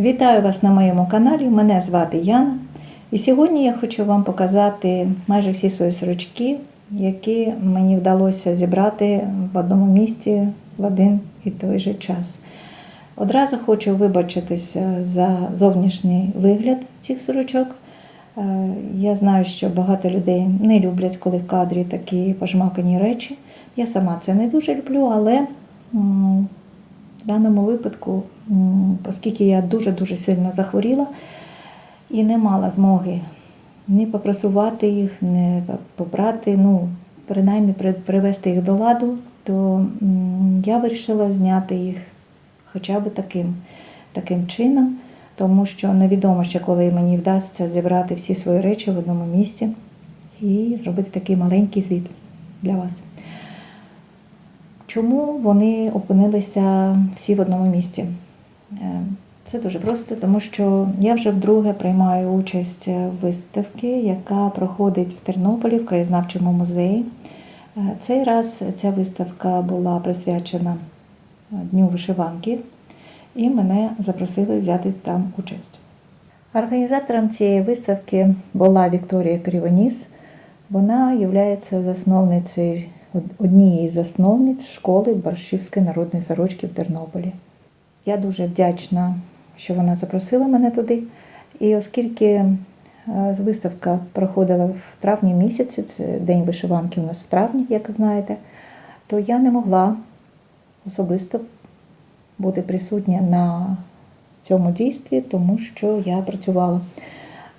Вітаю вас на моєму каналі. Мене звати Яна. І сьогодні я хочу вам показати майже всі свої сорочки, які мені вдалося зібрати в одному місці в один і той же час. Одразу хочу вибачитися за зовнішній вигляд цих сорочок. Е, Я знаю, що багато людей не люблять, коли в кадрі такі пожмакані речі. Я сама це не дуже люблю, але в даному випадку, оскільки я дуже-дуже сильно захворіла і не мала змоги ні попрасувати їх, ні попрати, ну, принаймні при- привести їх до ладу, то я вирішила зняти їх хоча б таким, таким чином, тому що невідомо ще коли мені вдасться зібрати всі свої речі в одному місці і зробити такий маленький звіт для вас. Чому вони опинилися всі в одному місці? Е, Це дуже просто, тому що я вже вдруге приймаю участь в виставці, яка проходить в Тернополі в краєзнавчому музеї. Е, Цей раз ця виставка була присвячена е, Дню вишиванки, і мене запросили взяти там участь. Організатором цієї виставки була Вікторія Кривоніс. Вона є засновницею однієї з засновниць школи Борщівської народної сорочки в Тернополі. Я дуже вдячна, що вона запросила мене туди. І оскільки е, виставка проходила в травні місяці, це День вишиванки у нас в травні, як знаєте, то я не могла особисто бути присутня на цьому дійстві, тому що я працювала.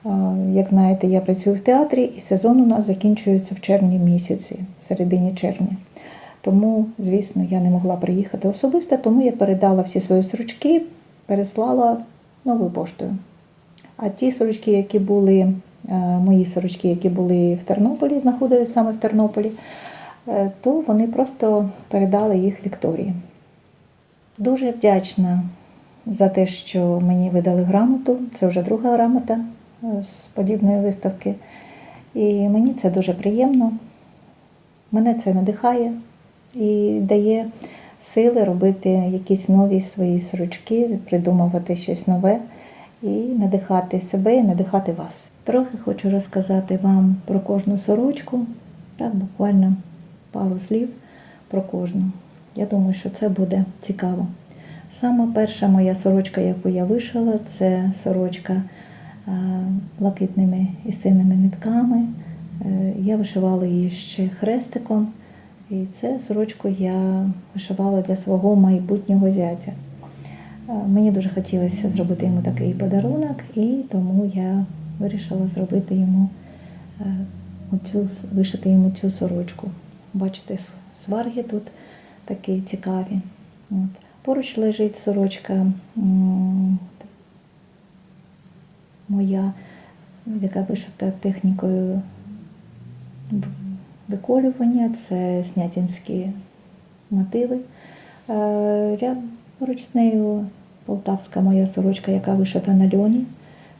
Е, Як знаєте, я працюю в театрі, і сезон у нас закінчується в червні місяці, в середині червня. Тому, звісно, я не могла приїхати особисто, тому я передала всі свої сорочки, переслала новою поштою. А ті сорочки, які були, е, мої сорочки, які були в Тернополі, знаходились саме в Тернополі, е, то вони просто передали їх Вікторії. Дуже вдячна за те, що мені видали грамоту. Це вже друга грамота е, з подібної виставки. І мені це дуже приємно. Мене це надихає і дає сили робити якісь нові свої сорочки, придумувати щось нове і надихати себе і надихати вас. Трохи хочу розказати вам про кожну сорочку, так буквально пару слів про кожну. Я думаю, що це буде цікаво. Сама перша моя сорочка, яку я вишила, це сорочка е, блакитними і синими нитками. Е, Я вишивала її ще хрестиком, і це сорочку я вишивала для свого майбутнього зятя. Е, Мені дуже хотілося зробити йому такий подарунок, і тому я вирішила зробити йому е, оцю, вишити йому цю сорочку. Бачите, сварги тут такі цікаві. От. Поруч лежить сорочка моя, яка вишита технікою виколювання, це снятінські мотиви. Е, ряд поруч з нею полтавська моя сорочка, яка вишита на льоні.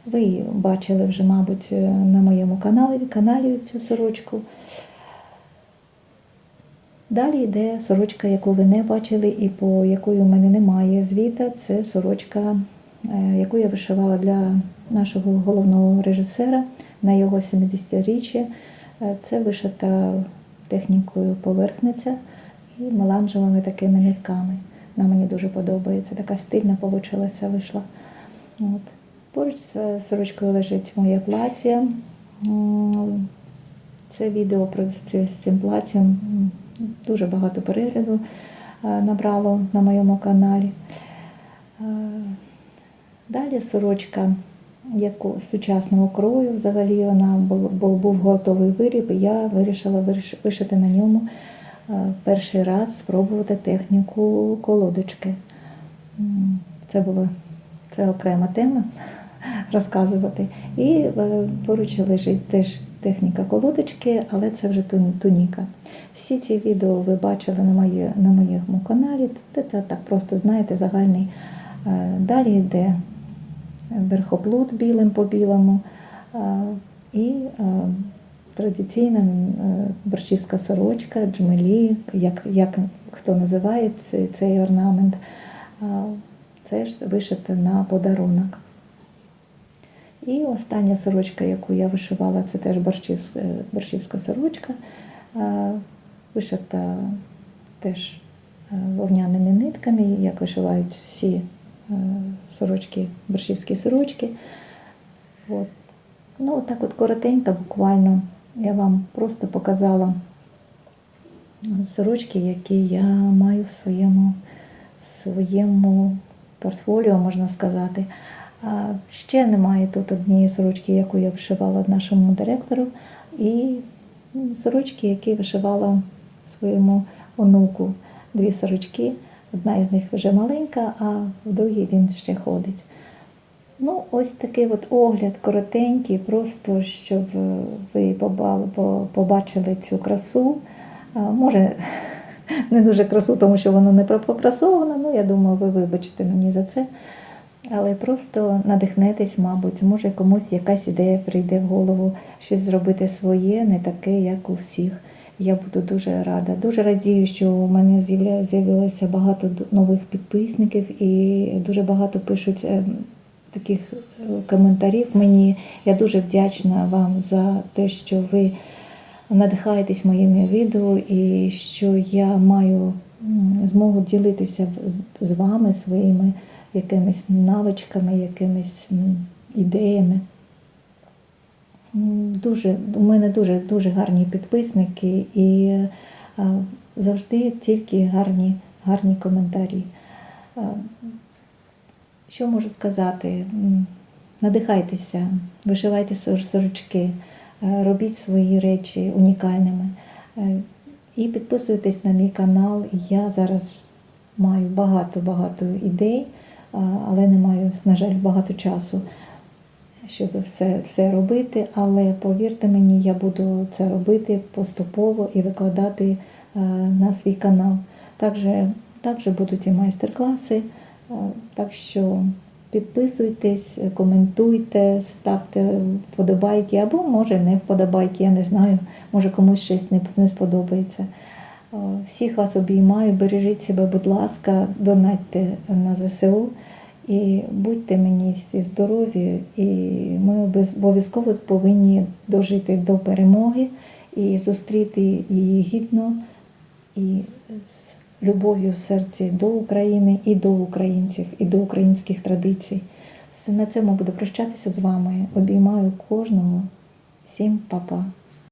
Ви її бачили вже, мабуть, е, на моєму каналі, каналі цю сорочку. Далі йде сорочка, яку ви не бачили і по якої у мене немає звіта. Це сорочка, е, яку я вишивала для нашого головного режисера на його 70-річчя. Е, Це вишита технікою поверхниця і меланжевими такими нитками. Вона мені дуже подобається. Така стильна получилася, вийшла. От. Поруч з е, сорочкою лежить моє плаття. Це відео про з цим платтям дуже багато перегляду е, набрало на моєму каналі. Далі сорочка яку, з сучасного крою, взагалі вона був, готовий виріб, і я вирішила вишити на ньому е, перший раз спробувати техніку колодочки. Це було це окрема тема розказувати. І е, поруч лежить теж техніка колодочки, але це вже туніка. Всі ці відео ви бачили на, моє, на моєму каналі. Це так просто знаєте, загальний. Е, Далі йде верхоплут білим по білому. е, І е, традиційна е, борщівська сорочка, джмелі, як, як хто називає цей, орнамент. Е, теж вишита на подарунок. І остання сорочка, яку я вишивала, це теж борщівська, борщівська сорочка, е, вишита теж е, вовняними нитками, як вишивають всі е, сорочки, борщівські сорочки. От. Ну, так от коротенько, буквально я вам просто показала сорочки, які я маю в своєму, в своєму портфоліо, можна сказати. А ще немає тут однієї сорочки, яку я вишивала нашому директору, і сорочки, які вишивала своєму онуку. Дві сорочки. Одна із них вже маленька, а в другій він ще ходить. Ну, ось такий от огляд коротенький, просто щоб е, ви побачили цю красу. Може, не дуже красу, тому що воно не пропокрасовано, ну я думаю, ви вибачите мені за це. Але просто надихнетесь, мабуть, може комусь якась ідея прийде в голову щось зробити своє, не таке, як у всіх. Я буду дуже рада. Дуже радію, що у мене з'явилося багато нових підписників і дуже багато пишуть е, таких е, коментарів мені. Я дуже вдячна вам за те, що ви надихаєтесь моїми відео і що я маю змогу ділитися з вами своїми якимись навичками, якимись ідеями. Дуже, у мене дуже, дуже гарні підписники і завжди тільки гарні, гарні коментарі. Що можу сказати? Надихайтеся, вишивайте сорочки, робіть свої речі унікальними. Е, І підписуйтесь на мій канал. Я зараз маю багато-багато ідей, але не маю, на жаль, багато часу щоб все, все робити, але повірте мені, я буду це робити поступово і викладати е, на свій канал. Також, також будуть і майстер-класи, е, так що підписуйтесь, коментуйте, ставте вподобайки, або може не вподобайки, я не знаю, може комусь щось не, сподобається. Е, Всіх вас обіймаю, бережіть себе, будь ласка, донатьте на ЗСУ. І будьте мені всі здорові, і ми обов'язково повинні дожити до перемоги і зустріти її гідно і з любов'ю в серці до України і до українців, і до українських традицій. На цьому буду прощатися з вами. Обіймаю кожного. Всім па-па.